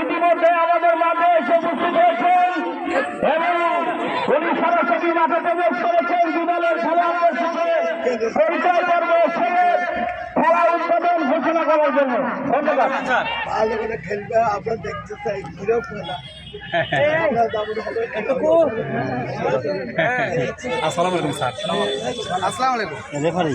ইতিমধ্যে আমাদের মাঠে এসে উপস্থিত হয়েছেন এবং উনি সরাসরি মাঠে প্রবেশ করেছেন দুদলের খেলোয়াড়দের সঙ্গে পরিচয় পর্ব সেরে খেলা উদ্বোধন ঘোষণা করার জন্য। ধন্যবাদ। ভালো করে খেলবে আমরা দেখতে চাই ঘিরেও খেলা আসসালামু আলাইকুম স্যার। আসসালামু আলাইকুম। রেফারি।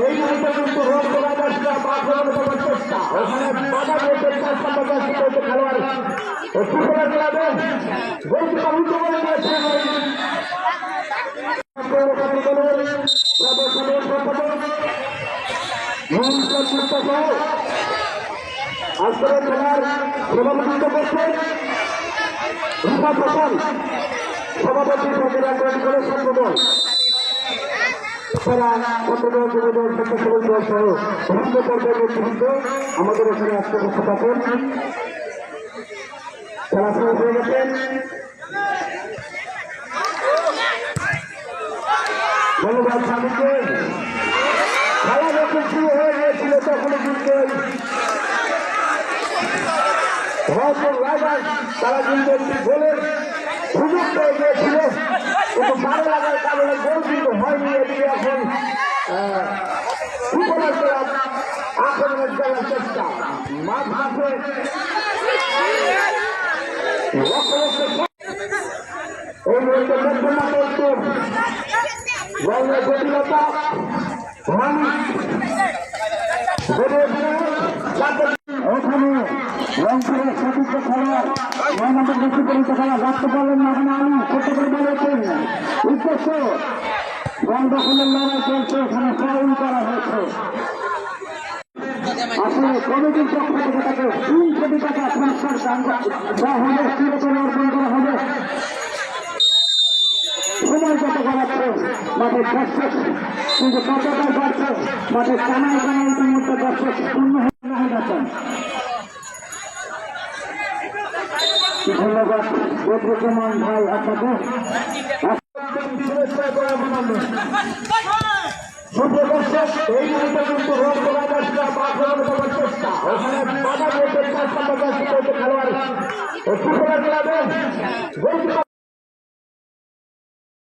এই মুহূর্তে কিন্তু রোড করা যাচ্ছে না আক্রমণ করার চেষ্টা ওখানে বাধা দিয়েছে চার নম্বর যাচ্ছে কিন্তু খেলোয়াড় ও ফুটবলার ক্লাবে গোলকিপার উল্টো করে দিয়েছে আজকের খেলার সভাপতিত্ব করছেন রূপা প্রসাদ সভাপতি প্রতিরাজ করে সম্বোধন আমাদের এখানে আজকে উপস্থিত আছেন। খেলা শুরু হয়ে গেছেন ধন্যবাদ স্বামীকে। খেলা যখন শুরু হয়ে গিয়েছিল তখন কিন্তু তারা কিন্তু একটি কিন্তু ভালো লাগার কারণে কিন্তু হয়নি এদিকে এখন। ক্লাব আক্রমণের করার চেষ্টা। মাঠে লক্ষ লক্ষ এই মুহূর্তে মধ্যমাঠে একটু বলের জটিলতা মানুষ ওখানে রংপুরের সতীর্থ খেলোয়াড় নয় নম্বর না ওখানে আলু ছোট করে বলেছেন উদ্দেশ্য করা হয়েছে আসলে কমিটির পক্ষ থেকে তাকে তিন কোটি টাকা পুরস্কার কিন্তু কতটা বাড়ছে মাঠের কানায় কানায় ইতিমধ্যে দর্শক শূন্য হয়ে যাচ্ছেন ধন্যবাদ। বদ্রুজ্জামান ভাই আপনাকে সূর্যদর্শক এই মুহূর্তে কিন্তু রোড করা যাচ্ছে আক্রমণ করার চেষ্টা। ওখানে বাধা দিয়েছে চার নম্বর যাচ্ছে খেলোয়াড়। ও ফুটবলার ক্লাবে গোলকিপার